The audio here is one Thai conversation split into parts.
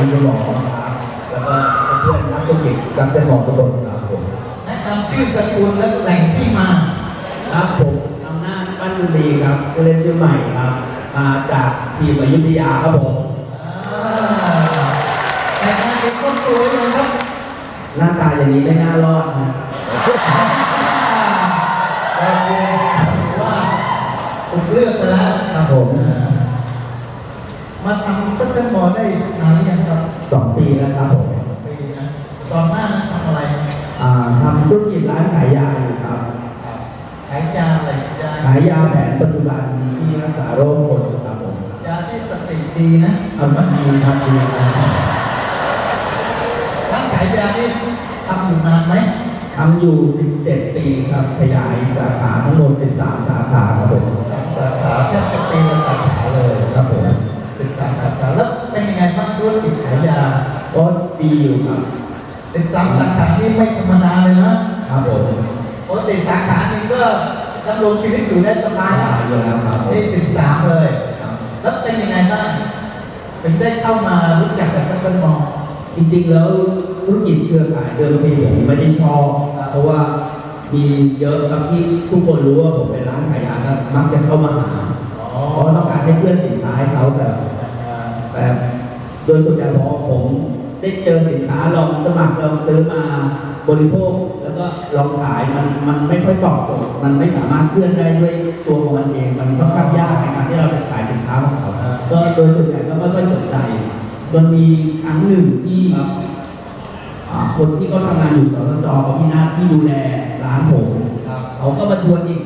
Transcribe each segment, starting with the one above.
มีคุณหมอครับแล้วก็เพื่อนๆนักธุรกิจกับเส้นหมอทุกคนครับผมแนะนำชื่อสกุลและแหล่งที่มาครับผมอำนาจปั้นบุรีครับชื่อเล่นชื่อใหม่ครับมาจากทีมอยุธยาครับผมอ่าแต่งงานเป็นครอบครัวยังครับหน้าตาอย่างนี้ไม่น่ารอดนะโอเคถือว่าถูกเลือกไปแล้วครับผมมาทำซักเซนบอลได้นานหรือยังครับ สองปีแล้วครับผมปีนะก่อนหน้านั้นทำอะไรอ่าทำธุรกิจร้านขายยาอยู่ครับ ขายยาอะไรยาขายยาแผนปัจจุบันที่รักษาโรคคนครับผมยาที่สติดีนะทำดีทำดีครับร้านขายยานี่ทำอยู่นานไหมทำอยู่ 17 ปีครับขยายสาขาทั้งหมด13สาขาครับผมสามสาขาแทบจะปีละสาขาเลยครับผมสิบสามสาขาแล้วเป็นยังไงบ้างธุรกิจขายยา ก็ดีอยู่ครับสิบสามสาขานี่ไม่ธรรมดาเลยนะครับผมปกติสาขาหนึ่งก็ดำรงชีวิตอยู่ได้สบายขายนะอยู่แล้วครับผมนี่สิบสามเลยครับแล้วเป็นยังไงบ้างถึงได้เข้ามารู้จักกับซักเซนมอลจริงๆแล้วธุรกิจเครือข่ายเดิมทีผมไม่ได้ชอบนะเพราะว่ามีเยอะครับที่ทุกคนรู้ว่าผมเป็นร้านขายยาก็มักจะเข้ามาหาเพราะต้องการให้เพื่อนสินค้าให้เขาแต่แต่โดยส่วนใหญ่พอผม ได้เจอสินค้าลองสมัครลองซื้อมาบริโภค แล้วก็ลองขายมันมันไม่ค่อยตอบโจทย์มันไม่สามารถเคลื่อนได้ด้วยตัวของมันเองมันค่อนข้างยากในการที่เราจะขายสินค้าของเขาก็โดยส่วนใหญ่ก็ไม่ค่อยสนใจจนมีครั้งหนึ่งที่อ่าคนที่เขาทำงานอยู่สตจกับพี่นาที่ดูแลร้านผมเขาก็มาชวนอีก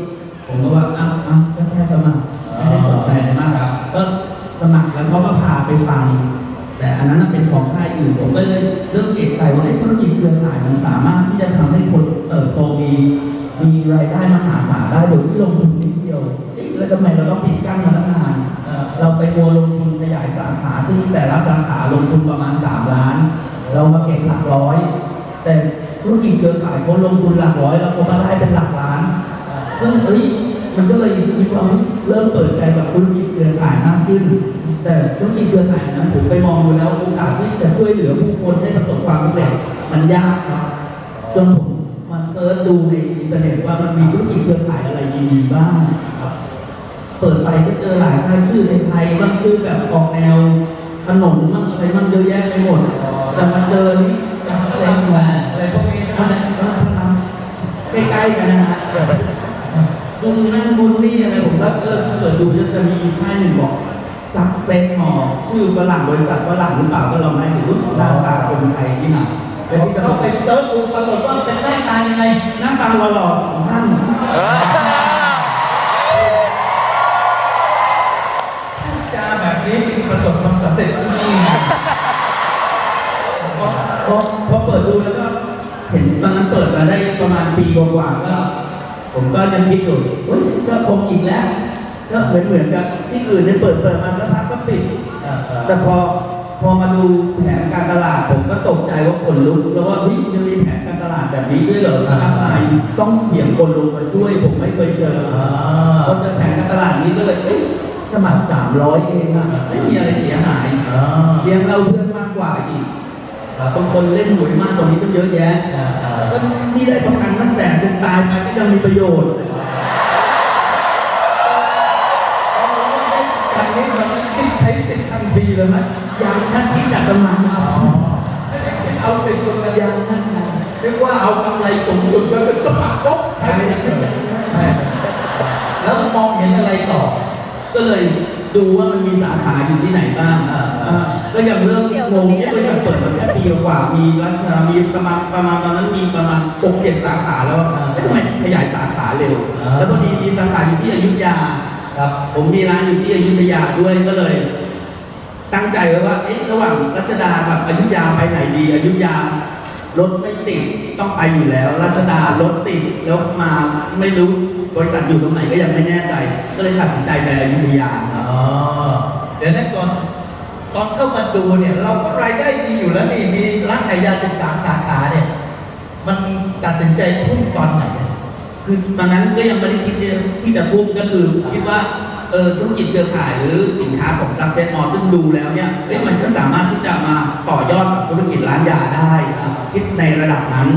ผมก็ว่าอ้าวอ้าวก็แค่สมัครไม่ได้สนใจอะไรมากครับก็สมัครแล้วเขาก็พาไปฟัง แต่อันนั้นเป็นของค่ายอื่นผมก็เลยเริ่มเอกใจว่าเอ๊ะธุรกิจเครือข่ายมันสามารถที่จะทำให้คนเติบโตมีมีรายได้มหาศาลได้โดยที่ลงทุนนิดเดียวเอ๊ะแล้วทำไมเราต้องปิดกั้นมาตั้งนานเราไปมัวลงทุนขยายสาขาซึ่งแต่ละสาขาลงทุนประมาณ 3 ล้าน เรามาเก็บหลักร้อย แต่ธุรกิจเครือข่ายเขาลงทุนหลักร้อยแล้วเขามาได้เป็นหลักล้านซึ่งเอ้ย มันก็เลยมีความเริ่มเปิดใจกับธุรกิจเครือข่ายมากขึ้น แต่ธุรกิจเครือข่ายนั้นผมไปมองดูแล้วโอกาสที่จะช่วยเหลือผู้คนให้ประสบความสำเร็จมันยากครับจนผมมาเซิร์ชดูในอินเทอร์เน็ตว่ามันมีธุรกิจเครือข่ายอะไรดีๆบ้างครับ เปิดไปก็เจอหลายค่ายชื่อในไทยบ้างชื่อแบบออกแนวขนมบ้างอะไรบ้างเยอะแยะไปหมดแต่มาเจอนี่สังเซ็เซ็งนมาอะไรพวกนี้ใช่ไหมอะไรก็ทำใกล้ๆกันนะฮะ บุญนั่นบุญนี่อะไรผมก็เออเปิดดูจะมีค่ายหนึ่งบอกซักเซ็งหมอชื่อฝรั่งบริษัทฝรั่งหรือเปล่าก็ลองให้ดูหน้าตาคนไทยที่ไหนเดี๋ยวเราไปเซิร์ชดูปรากฏว่าเป็นหน้าตายังไงหน้าตาหล่อๆของท่านจาแบบนี้จึงประสบความสำเร็จที่นี่พอพอเปิดดูแล้วก็เห็นตอนนั้นเปิดมาได้ประมาณปีกว่าๆก็ ผมก็ยังคิดอยู่เฮ้ยก็คงจริงแล้ว ก็เหมือนเหมือนกับที่อื่นเนี่ยเปิดเปิดมาสักพักก็ปิด แต่พอพอมาดูแผนการตลาดผมก็ตกใจว่าคนลุกแล้วว่าเฮ้ยยังมีแผนการตลาดแบบนี้ด้วยเหรอทำไมต้องเหี่ยงคนลงมาช่วย ผมไม่เคยเจอพอเจอแผนการตลาดนี้ก็เลยเอ๊ะสมัครสามร้อยเองอะไม่มีอะไรเสียหายเลี้ยงเราเพื่อนมากกว่าอีกบางคนเล่นหวยมากตรงนี้ก็เยอะแยะ ก็นี่ได้ประกันตั้งแสนจนตายไปก็ยังมีประโยชน์อันนี้มันใช้สิทธิ์ทันทีเลยไหมยังท่านที่จัดสมัครม่ได้คิดเอาสิทธิ์ตรงนั้นยังท่านเรียกว่าเอากำไรสูงสุดก็คือสมัครปุ๊บใช้สิทธิ์แล้วมองเห็นอะไรต่อ ก็เลยดูว่ามันมีสาขาอยู่ที่ไหนบ้าง ก็ยังเริ่มงงที่บริษัทเปิดมาแค่ปีกว่ามีรัชามีประมาณประมาณตอนนั้นมีประมาณหกเจ็ดสาขาแล้วทำไมขยายสาขาเร็ว แล้วพอดีมีสาขาอยู่ที่อยุธยาครับ ผมมีร้านอยู่ที่อยุธยาด้วยก็เลย ตั้งใจไว้ว่าเอ๊ะระหว่างรัชดากับอยุธยาไปไหนดีอยุธยารถไม่ติดต้องไปอยู่แล้ว รัชดารถติดแล้วมาไม่รู้บริษัทอยู่ตรงไหนก็ยังไม่แน่ใจ ก็เลยตัดสินใจไปอยุธยาอ๋อเดี๋ยวนั้นก่อนต อนเข้ามาดูเนี่ย เราก็รายได้ดีอยู่แล้วนี่มีร้านขายยาสิบสามสาขาเนี่ย มันตัดสินใจทุ่มตอนไหน คือตอนนั้นก็ยังไม่ได้คิดที่จะพูดก็คือคิดว่าเออธุรกิจเครือข่ายหรือสินค้าของ Success Mall ซึ่งดูแล้วเนี่ยเอ้ยมันก็สามารถที่จะมาต่อยอดกับธุรกิจร้านยาได้ คิดในระดับนั้น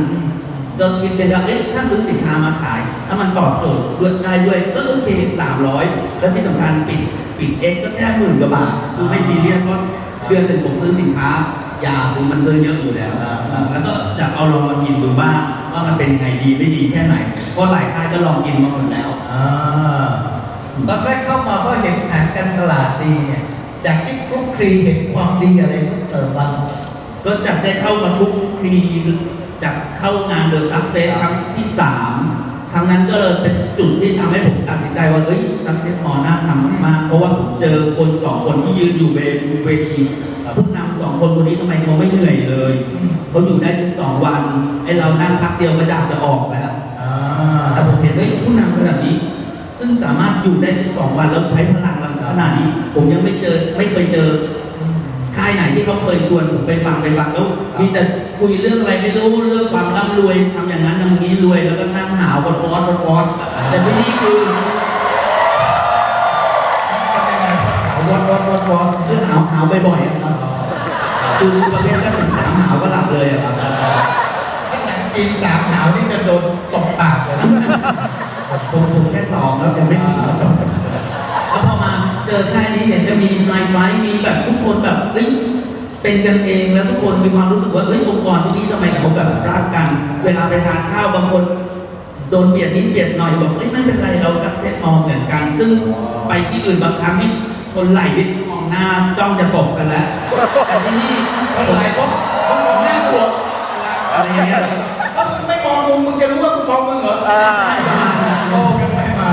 ก็คิดเป็นว่าเอ๊ะถ้าซื้อสินค้ามาขาย ถ้ามันตอบโจทย์ด้วยได้ด้วยก็โอเคสามร้อยแล้วที่สำคัญปิด ปิดเอ็กก็แค่หมื่นกว่าบาทคือไม่ซีเรียสเพราะเดือนหนึ่งผมซื้อสินค้า ยาซื้อมันซื้อเยอะอยู่แล้วแล้วก็จะเอาลองมากินดูบ้างว่ามันเป็นไงดีไม่ดีแค่ไหนเพราะหลายค่ายก็ลองกินมาหมดแล้วอ่าตอนแรกเข้ามาก็เห็นแผนการตลาดดีเนี่ยจากที่คลุกคลีเห็นความดีอะไรเพิ่มเติมบ้างก็จะได้เข้ามาทุกคลีจากเข้างานเดอะซักเซสครั้งที่สามค รั้งนั้นก็เลยเป็นจุดที่ทำให้ผมตัดสินใจว่าเฮ้ยซักเซสมอน่าทำมากๆเพราะว่าผมเจอคนสองคนที่ยืนอยู่เวเวทีผู้นำสองคนคนนี้ทำไมเขาไม่เหนื่อยเลยเขาอยู่ได้ถึงสองวันไอเรานั่งพักเดียวก็อยากจะออกแล้วอ่าแต่ผมเห็นว่าผู้นำขนาดนี้ ซึ่งสามารถอยู่ได้ถึงสองวันแล้วใช้พลังขนาดนี้ ผมยังไม่เจอไม่เคยเจอค่ายไหนที่เขาเคยชวนผมไปฟังไปฟังแล้วมีแต่คุยเรื่องอะไรไม่รู้เรื่องความร่ำรวยทำอย่างนั้นทำอย่างนี้รวยแล้วก็นั่งหาวบนฟอสบนฟอสแต่ที่นี่คือวนวนวนวนคือหาวหาวบ่อยๆอะครับคือประเภทถ้าถึงสามหาวก็หลับเลยอะครับถ้าหนังจีนสามหาวนี่จะโดนตบปากเลยนะผมผมแค่สองแล้วยังไม่ถึง เจอค่ายนี้เห็นจะมีไมไฟมีแบบทุกคนแบบเฮ้ยเป็นกันเองแล้วทุกคนมีความรู้สึกว่าเฮ้ยองค์กรที่นี่ทำไมเขาแบบรักกัน เวลาไปทานข้าวบางคนโดนเบียดนิดเบียดหน่อยบอกเอ้ยไม่เป็นไรเราสักเซตมองเหมือนกัน ซึ่งไปที่อื่นบางครั้งนี่ชนไหล่นิดมองหน้าจ้องจะตบกันแล้วแต่ที่นี่คนหลายคนคนมองหน้ากลัวอะไรอย่างเงี้ยถ้ามึงไม่มองมึงมึงจะรู้ว่ากูมองมึงเหรอโอ้ยังไม่มา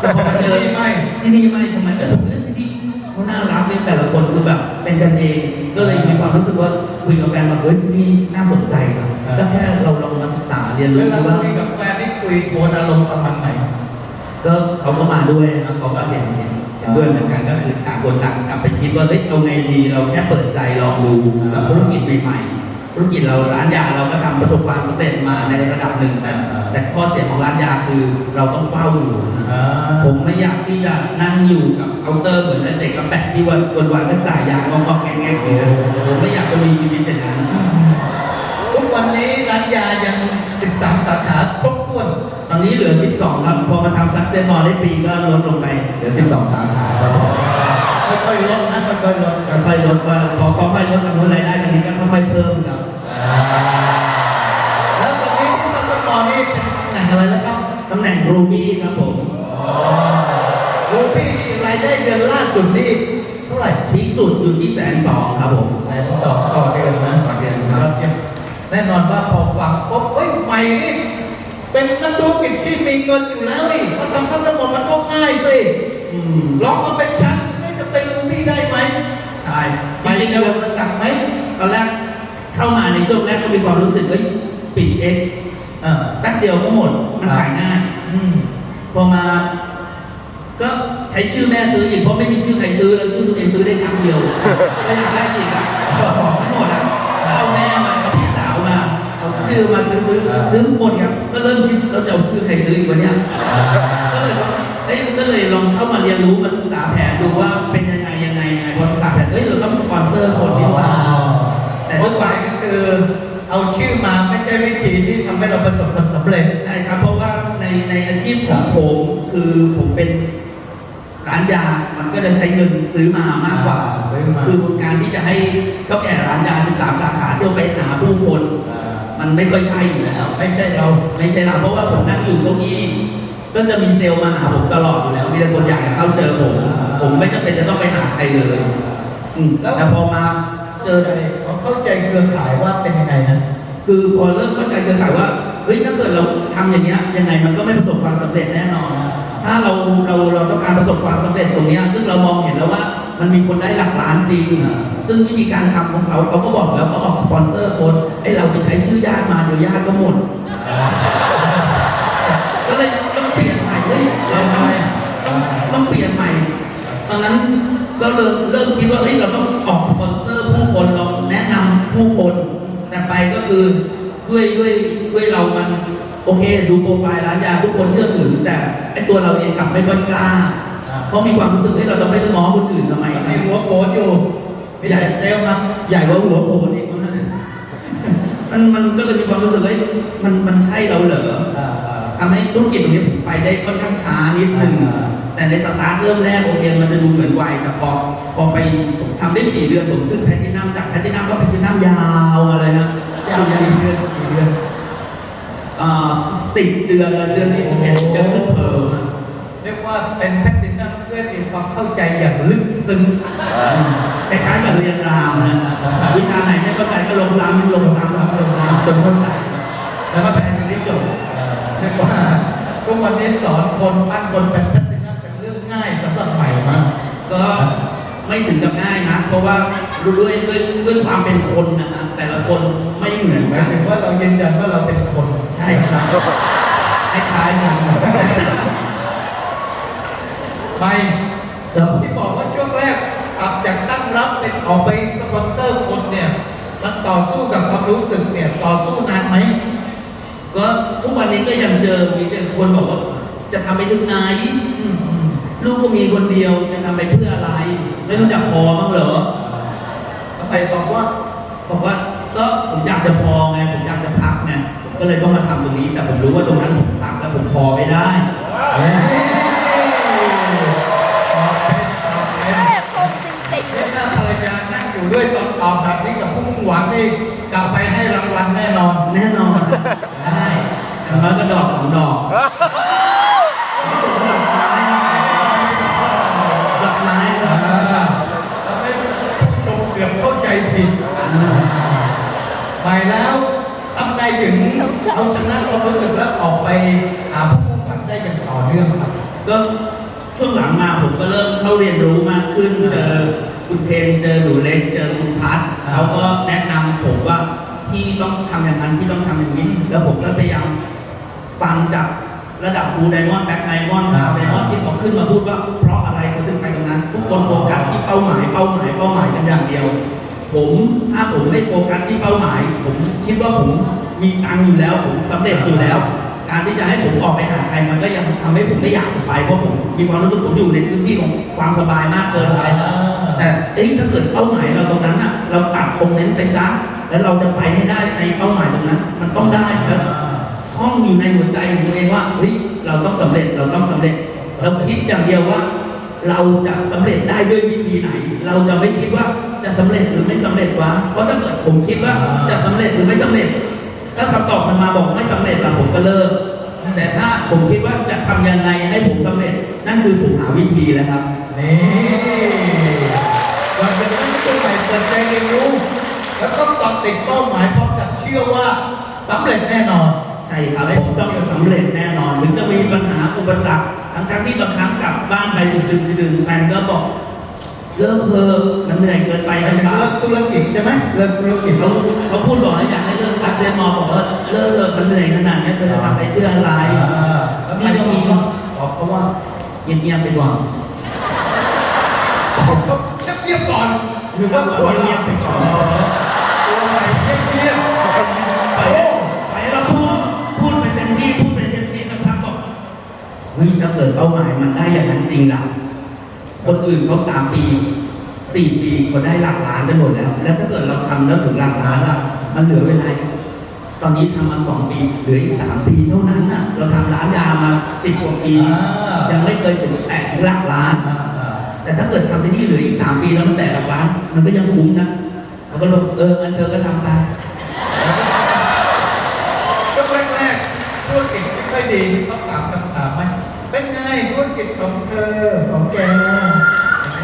แต่พอมาเจอที่ไม่ ที่นี่ไม่ทำไมเออเอ้ยที่นี่เขาน่ารักเลยแต่ละคนคือแบบเป็นกันเอง ก็เลยมีความรู้สึกว่าคุยกับแฟนแบบเฮ้ยที่นี่น่าสนใจครับก็แค่เราลองมาศึกษาเรียนเวรู้ลาเราว่าคุยกับแฟนนี่คุยโทนอารมณ์ประมาณไหนก็เขาก็มาด้วยนะครับเขาก็เห็นเห็นเห็นด้วยเหมือนกันก็คือต่างคนต่างกลับไปคิดว่าเฮ้ยเอาไงดีเราแค่เปิดใจลองดูกับธุรกิจใหม่ๆ ธุรกิจเราร้านยาเราก็ทำประสบความสำเร็จมาในระดับหนึ่งแต่แต่ข้อเสียของร้านยาคือเราต้องเฝ้าอยู่อ่าผมไม่อยากที่จะนั่งอยู่กับเคาน์เตอร์เหมือนอาเจกกับแปะที่วันวันวันๆก็จ่ายยางงอกๆแงกๆอย่างนั้นผมไม่อยากจะมีชีวิตอย่างนั้นทุกวันนี้ร้านยายัง 13 สาขาครบถ้วน ตอนนี้เหลือ 12ครับพอมาทำซักเซนมอลได้ปีก็ลดลงไปเหลือ 12 สาขาครับค่อยๆลดนะค่อยๆลดค่อยๆลดว่าพอค่อยๆลดจำนวนรายได้ตร อนล่าสุดนี่เท่าไหร่พีคสุดอยู่ที่แสนสองครับผมแสนสองต่อเดือนนะต่อเดือนครับแน่นอนว่าพอฟังปุ๊บเฮ้ยใหม่นี่เป็นนักธุรกิจที่มีเงินอยู่แล้วนี่มาทำทั้งระบบมันก็ง่ายสิอืมลองมาเป็นชั้นดูสิจะเป็นรูพี่ได้ไหมใช่ไปจริงเจๆอแล้วอุปสรรคไหมตอนแรกเข้ามาในช่วงแรกก็มีความรู้สึกเอ้ยปิดเอ็กอ่าแป๊บเดียวก็หมดมันขายง่ายอืมพอมา ก็ ใช้ชื่อแม่ซื้ออีกเพราะไม่มีชื่อใครซื้อแล้วชื่อตัวเองซื้อได้ครั้งเดียวก็อยากได้อีกอะขอของทั้งหมดอะแล้วเอาแม่มาเอาพี่สาวมาเอาชื่อมาซื้อซื้อซื้อหมดครับก็เริ่มคิดเราจะเอาชื่อใครซื้ออีกวะเนี่ยก็เลยว่าเอ้ยก็เลยลองเข้ามาเรียนรู้มาศึกษาแผนดูว่าเป็นยังไงยังไงยังไงพอศึกษาแผนเอ้ยเราต้องสปอนเซอร์คนดีกว่าแต่แต่ด้ทุวยกควาฝ่ามยก็คือเอาชื่อมาไม่ใช่วิธีที่ทำให้เราประสบความสำเร็จใช่ครับ เพราะว่าในในอาชีพของผมคือผมเป็น ร้านยา มันก็จะใช้เงินซื้อมามากกว่า ซื้อมาคือการที่จะให้เท่าแก่ร้านยา13สาขาเที่ยวไปหาผู้คน มันไม่ค่อยใช่อยู่แล้ว ไม่ใช่เรา ไม่ใช่เราเพราะว่าผมนั่งอยู่ตรงนี้ ก็จะมีเซลล์มาหาผมตลอดอยู่แล้ว มีแต่คนอยากจะเข้าเจอผม ผมไม่จำเป็นจะต้องไปหาใครเลย อืมแล้วแต่พอมาเจอเข้าใจเครือข่ายว่าเป็นยังไงนะคือพอเริ่มเข้าใจเครือข่ายว่าเฮ้ยถ้าเกิดเราทำอย่างเงี้ยยังไงมันก็ไม่ประสบความสำเร็จแน่นอน ถ้าเราเราเราต้อง การประสบความสำเร็จตรงเนี้ยซึ่งเรามองเห็นแล้วว่ามันมีคนได้หลักล้านจริง ซึ่งวิธีการทำของเขาเขาก็บอกแล้วก็ออกสปอนเซอร์โค้ดไอ้เราไปใช้ชื่อญาติมาเดี๋ยวญาติก็หมด ก็เลยต้องเปลี่ยนใหม่เฮ้ยเราทำไมต้องต้องเปลี่ยนใหม่ ตอนนั้นก็เริ่มเริ่มคิดว่าเฮ้ยเราต้องออกสปอนเซอร์ผู้คนเราแนะนำผู้คน แต่ไปก็คือด้วยด้วยด้วยเรามัน โอเค ดูโปรไฟล์ร้านยาทุกคนเชื่อถือ แต่ไอตัวเราเองกลับไม่ค่อยกล้า เพราะมีความรู้สึกว่าเราต้องไม่ต้องง้อคนอื่นทำไมมีหัวโขนอยู่มีแต่เซลล์นะใหญ่กว่าหัวโผล่อีกนะมันมันก็เลยมีความรู้สึกว่าเฮ้ยมันมันใช่เราเหรออ่าอ่าทำให้ธุรกิจตรงนี้ผมไปได้ค่อนข้างช้านิดนึงอ่าแต่ในสตาร์ทเริ่มแรกโอเคมันจะดูเหมือนไวแต่พอพอไปผมทำได้สี่เดือนผมขึ้นแพลตตินัมจากแพลตตินัมก็แพลตตินัมยาวมาเลยนะยาวกี่เดือนกี่เดือน สิบเดือนละเดือนที่สิบเอ็ดจะขึ้นเพอร์มเรียกว่าเป็นแพทตินัมเพื่อมีความเข้าใจอย่างลึกซึ้งคล้ายๆแบบเรียนรามนะวิชาไหนไม่เข้าใจก็ลงซ้ำลงซ้ำลงซ้ำจนเข้าใจแล้วก็แปลกันได้จบเรียกว่าทุกวันนี้สอนคนปั้นคนเป็นแพทตินัมเป็นเรื่องง่ายสำหรับใหม่มากก็ไม่ถึงกับง่ายนะเพราะว่า ด้วยด้วยด้วยความเป็นคนนะฮะแต่ละคนไม่เหมือนหมากัยนถึงว่าเรายืนยันว่าเราเป็นคนใช่ครับคล้ายๆกันไม่เราที่บอกว่าช่วงแรกกลับจากตั้งรับเป็นออกไปสปอนเซอร์คนเนี่ยมันต่อสู้กับความรู้สึกเนี่ยต่อสู้นานไหมก็ทุกวันนี้ก็ยังเจอมีแต่คนบอกว่าจะทำไปถึงไหน อืมอืมลูกก็มีคนเดียวจะทำไปเพื่ออะไร ไม่รู้จักพอบ้างเหรอทำ ไมบอกว่าบอกว่าก็ผมอยากจะพอไงผมอยากจะพักไงผมก็เลยต้องมาทำตรงนี้ แต่ผมรู้ว่าตรงนั้นผมพักแล้วผมพอไม่ได้เฮ้ยตอบเป็นตอบเป็นแม่คงจริงๆเลเรื่ยองหน้าภรรยานั่งอยู่ด้วยตอนตอบแบบนี้กับผู้มุ่งหวังนี่กลับไปให้รางวัลแน่นอนแน่นอนได้อย่างน้อยก็ดอกสองดอก ผิดไปแล้วทำไงถึงเอาชนะความรู้สึกแล้วออกไปหาผู้มุ่งหวังได้อย่างต่อเนื่องครับก็ช่วงหลังมาผมก็เริ่มเข้าเรียนรู้มากขึ้นเจอคุณเทนเจอหนูเล็กเจอคุณพัทเขาก็แนะนำผมว่าพี่ต้องทำอย่างนั้นพี่ต้องทำอย่างนี้แล้วผมก็พยายามฟังจากระดับครูไดมอนด์แบ็คไดมอนด์ครับไดมอนด์ที่เขาขึ้นมาพูดว่าเพราะอะไรเขาถึงไปตรงนั้น ทุกคนโฟกัสที่เป้าหมายเป้าหมายเป้าหมายกันอย่างเดียว ผมถ้าผมไม่โฟกัสที่เป้าหมาย ผมคิดว่าผมมีตังค์อยู่แล้ว ผมสำเร็จอยู่แล้ว การที่จะให้ผมออกไปหาใครมันก็ยังทำให้ผมไม่อยากไปเพราะผมมีความรู้สึกผมอยู่ในพื้นที่ของความสบายมากเกินไปแต่เอ้ยถ้าเกิดเป้าหมายเราตรงนั้นอะเราตัดตรงนั้นไปซะแล้วเราจะไปให้ได้ในเป้าหมายตรงนั้น มันต้องได้แล้วท่องอยู่ในหัวใจของตัวเองว่าเฮ้ยเราต้องสำเร็จเราต้องสำเร็จ เราคิดอย่างเดียวว่า เราจะสำเร็จได้ด้วยวิธีไหน เราจะไม่คิดว่า จะสำเร็จหรือไม่สำเร็จวะเพราะถ้าเกิดผมคิดว่าจะสำเร็จหรือไม่สำเร็จ ถ้าคำตอบมันมาบอกไม่สำเร็จล่ะผมก็เลิก แต่ถ้าผมคิดว่าจะทำยังไงให้ผมสำเร็จ นั่นคือผมหาวิธีแล้วครับนี่ก่อนจะนั้นตัวใหม่เปิดใจเรียนรู้แล้วก็ตอบติดเป้าหมายพร้อมกับเชื่อว่าสำเร็จแน่นอนใช่ครับผมต้องสำเร็จแน่นอนถึงจะมีปัญหาอุปสรรคทั้งทั้งๆที่บางครั้งกลับบ้านไปดึกๆดื่นๆแฟนก็บอก เลิกเถอะมันเหนื่อยเกินไปไปลำบาเลิกกธุรกิจใช่ไหมเลิกธุรกิจเขาเขาพูดบอกนะอยากให้เลิกซักเซนมอบอกว่าเลิกเลิกมันเหนื่อยขนาดนี้เธอจะทำไปเพื่ออะไรแล้วนี่ก็มีบอกเขาว่าเงียบๆไปก่อนบอกเขาเงียบๆก่อนหรือว่าตัวเงียบไปก่อนตัวใหม่เงียบไปไปแล้วพูดพูดไปเต็มที่พูดไปเต็มที่สักพักบอกเฮ้ยถ้าเกิดเป้าหมายมันได้อย่างนั้นจริงล่ะ คนอื่นเขาสามปีสี่ปีก็ได้หลักล้านกันหมดแล้ว แล้วถ้าเกิดเราทำแล้วถึงหลักล้านล่ะ มันเหลือเวลาอีกตอนนี้ทำมาสองปีเหลืออีกสามปีเท่านั้นน่ะ เราทำร้านยามาสิบกว่าปี ยังไม่เคยถึงแตะถึงหลักล้าน แต่ถ้าเกิดทำที่นี่เหลืออีกสามปีแล้วมันแตะหลักล้าน มันก็ยังคุ้มนะเขาก็บอกเอองั้นเธอก็ทำไปช่วงแรกๆธุรกิจไม่ค่อยดีต้องถามคำถามไหม เป็นไงธุรกิจของเธอของแก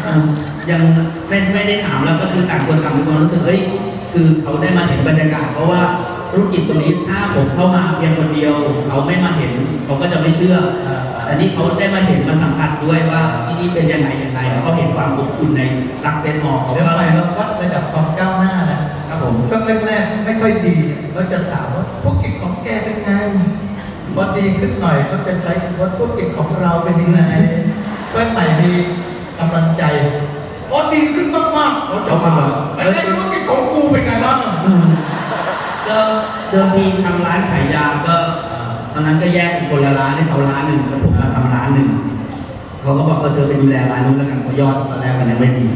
อ่ายังไม่ไม่ได้ถามแล้วก็คือต่างคนต่างมีความรู้สึกเฮ้ยคือเขาได้มาเห็นบรรยากาศเพราะว่าธุรกิจตรงนี้ถ้าผมเข้ามาเพียงคนเดียว เขาไม่มาเห็นเขาก็จะไม่เชื่อแต่นี่เขาได้มาเห็นมาสัมผัสด้วยว่าที่นี่เป็นยังไงยังไงแล้วก็เห็นความอบอุ่นในซักเซนมอลเดี๋ยวไปเราวัดระดับความก้าวหน้านะครับผมช่วงแรกๆไม่ค่อยดีเราจะถามว่าธุรกิจของแกเป็นไง พอดีขึ้นหน่อยก็จะใช้คำว่าธุรกิจของเราเป็นยังไงเพื่อนใหม่มีกำลังใจพอดีขึ้นมากๆเขาจะมาแต่ในธุรกิจของกูเป็นไงบ้างอืมก็เดิมทีทำร้านขายยาก็ตอนนั้นก็แยกเป็นคนละร้านให้เขาร้านหนึ่งแล้วผมมาทำร้านหนึ่งเขาก็บอกเออเธอไปดูแลร้านนู้นแล้วกันเพราะยอดตอนแรกมันยังไม่ดี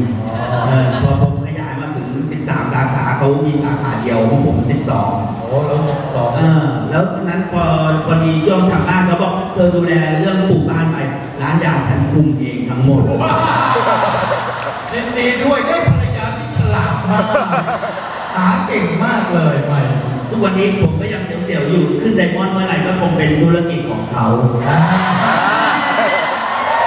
เออพอผมขยายมาถึง 13 สาขาเขามีสาขาเดียวของผม 12 โอ้เราสิบสองเออแล้วนั้นพอพอดีช่วงทำบ้านเขาบอกเธอดูแลเรื่องปลูกบ้านไป ร้านยาฉันคุมเองทั้งหมดยินดีด้วยได้ภรรยาที่ฉลาดมากหาเก่งมากเลยใหม่ทุกวันนี้ผมก็ยังเสียวๆอยู่ขึ้นไดมอนด์เมื่อไหร่ก็คงเป็นธุรกิจของเขา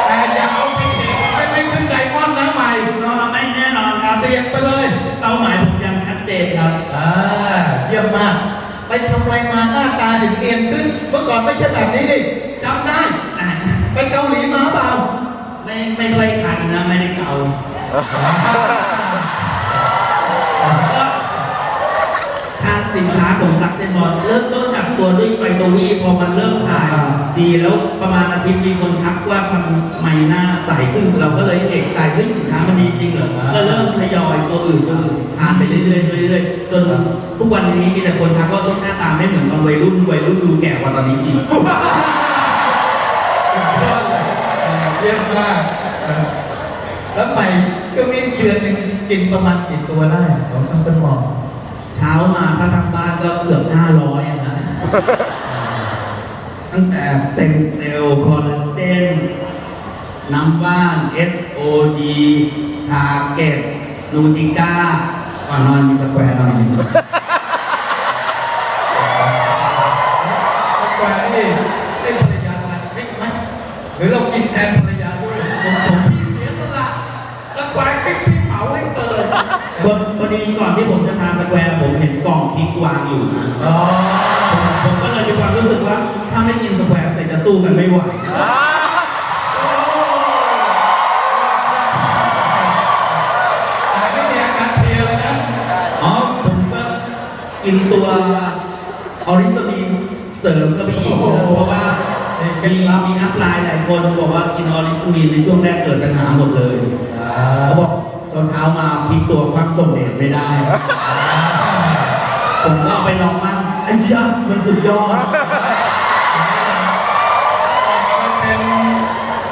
แต่อย่าเอาไปเห็นไม่ไม่ขึ้นไดมอนด์นะใหม่ก็ไม่แน่นอนครับเสี่ยงไปเลยเป้าหมายผมยังชัดเจนครับอ่าเยี่ยมมาก ไปทำอะไรมาหน้าตาถึงเนียนขึ้น เมื่อก่อนไม่ใช่แบบนี้ดิจำได้ อะไปเกาหลีมาเปล่า ไม่ไม่ค่อยคันนะไม่ได้เกาก็ทางสินค้าของซักเซนบอลเริ่มต้นจากตัวด้วยไฟโตวีพอมันเริ่มถ่าย ดีแล้วประมาณอาทิตย์มีคนทักว่าทำไมหน้าใสขึ้นเราก็เลยเอกใจเฮ้ยสินค้ามันดีจริงเหรอก็เริ่มทยอยตัวอื่นตัวอื่นทานไปเรื่อยๆเรื่อยๆจนทุกวันนี้มีแต่คนทักว่าหน้าตาไม่เหมือนตอนวัยรุ่นวัยรุ่นดูแก่กว่าตอนนี้อีกสุดยอดเลยเออเยี่ยมมากเออแล้วใหม่ช่วงนี้เดือนหนึ่งกินประมาณกี่ตัวได้ของซัมเปิลมอลเช้ามาถ้าทำบ้านก็เกือบ500อะนะ ตั้งแต่สเต็มเซลล์คอลลาเจนน้ำว่าน SOD ทาเก็ตนูติก้าก่อนนอนมีสแควร์หน่อยหนึงสแควร์นี่ได้ภรรยาทานพริกไหมหรือเรากินแทนภรรยาด้วยผมผมพี่เสียสละสแควร์พริกพี่เผาให้เปิดพอพอดีก่อนที่ผมจะทานสแควร์ผมเห็นกล่องพริกวางอยู่นะอ๋อผมผมก็เลยมี ความรู้สึกว่าถ้าไม่กินสแควร์แต่จะสู้กันไม่ไหวแต่ไม่มีอาการเพลียเลยนะอ๋อผมก็กินตัวออริสมีนเสริมเข้าไปอีกนะเพราะว่ามีมีนักไลน์หลายคนบอกว่ากินออริสมีนในช่วงแรกเกิดปัญหาหมดเลยเขาบอกเช้าเช้าๆมาพลิกตัวความส่งเดชไม่ได้ ผมก็เอาไปลองมั่งไอ้เชี่ยมันสุดยอด มันเป็น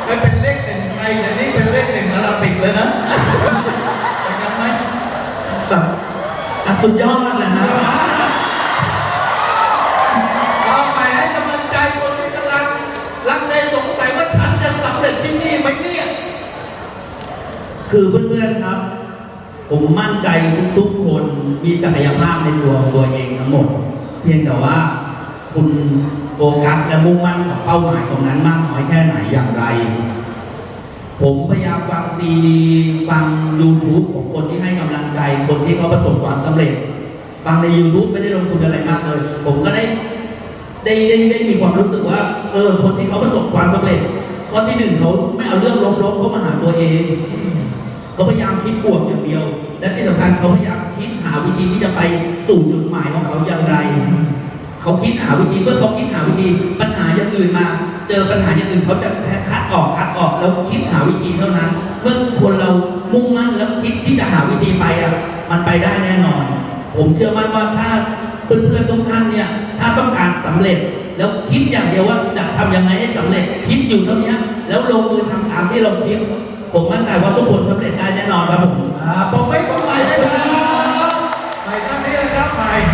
มันเป็นเลขหนึ่งไทยแต่นี่เป็นเลขหนึ่งอาราบิกเลยนะเป็นยังไหมแบบอะสุดยอดนะฮะเราไปให้กำลังใจคนที่กำลังลังเลสงสัยว่าฉันจะสำเร็จที่นี่ไหมเนี่ย คือเพื่อนๆครับ ผมมั่นใจทุกๆคนมีศักยภาพในตัวของตัวเองทั้งหมดเพียงแต่ว่าคุณโฟกัสและมุ่งมั่นกับเป้าหมายตรงนั้นมากน้อยแค่ไหนอย่างไร ผมพยายามฟังซีดีฟัง YouTube ของคนที่ให้กำลังใจ คนที่เขาประสบความสำเร็จ ฟังใน YouTube ไม่ได้ลงทุนอะไรมากเลย ผมก็ได้ได้ได้ได้มีความรู้สึกว่า เออ คนที่เขาประสบความสำเร็จ ข้อที่หนึ่งเขาไม่เอาเรื่องลบๆเข้ามาหาตัวเอง เขาพยายามคิดบวกอย่างเดียว และที่สำคัญเขาพยายามคิดหาวิธีที่จะไปสู่จุดหมายของเขาอย่างไร เขาคิดหาวิธีเมื่อเขาคิดหาวิธีปัญหาอย่างอื่นมา เจอปัญหาอย่างอื่นเขาจะคัดออกคัดออกแล้วคิดหาวิธีเท่านั้น เมื่อคนเรามุ่งมั่นแล้วคิดที่จะหาวิธีไปอะมันไปได้แน่นอน ผมเชื่อมั่นว่าถ้าเพื่อนๆทุกท่านเนี่ยถ้าต้องการสำเร็จแล้วคิดอย่างเดียวว่าจะทำยังไงให้สำเร็จคิดอยู่เท่านี้แล้วลงมือทำตามที่เราคิด ผมมั่นใจว่าทุกคนสำเร็จได้แน่นอนครับผม อ่าผมไม่คนใหม่เลยครับใส่ท่านนี้นะครับใหม่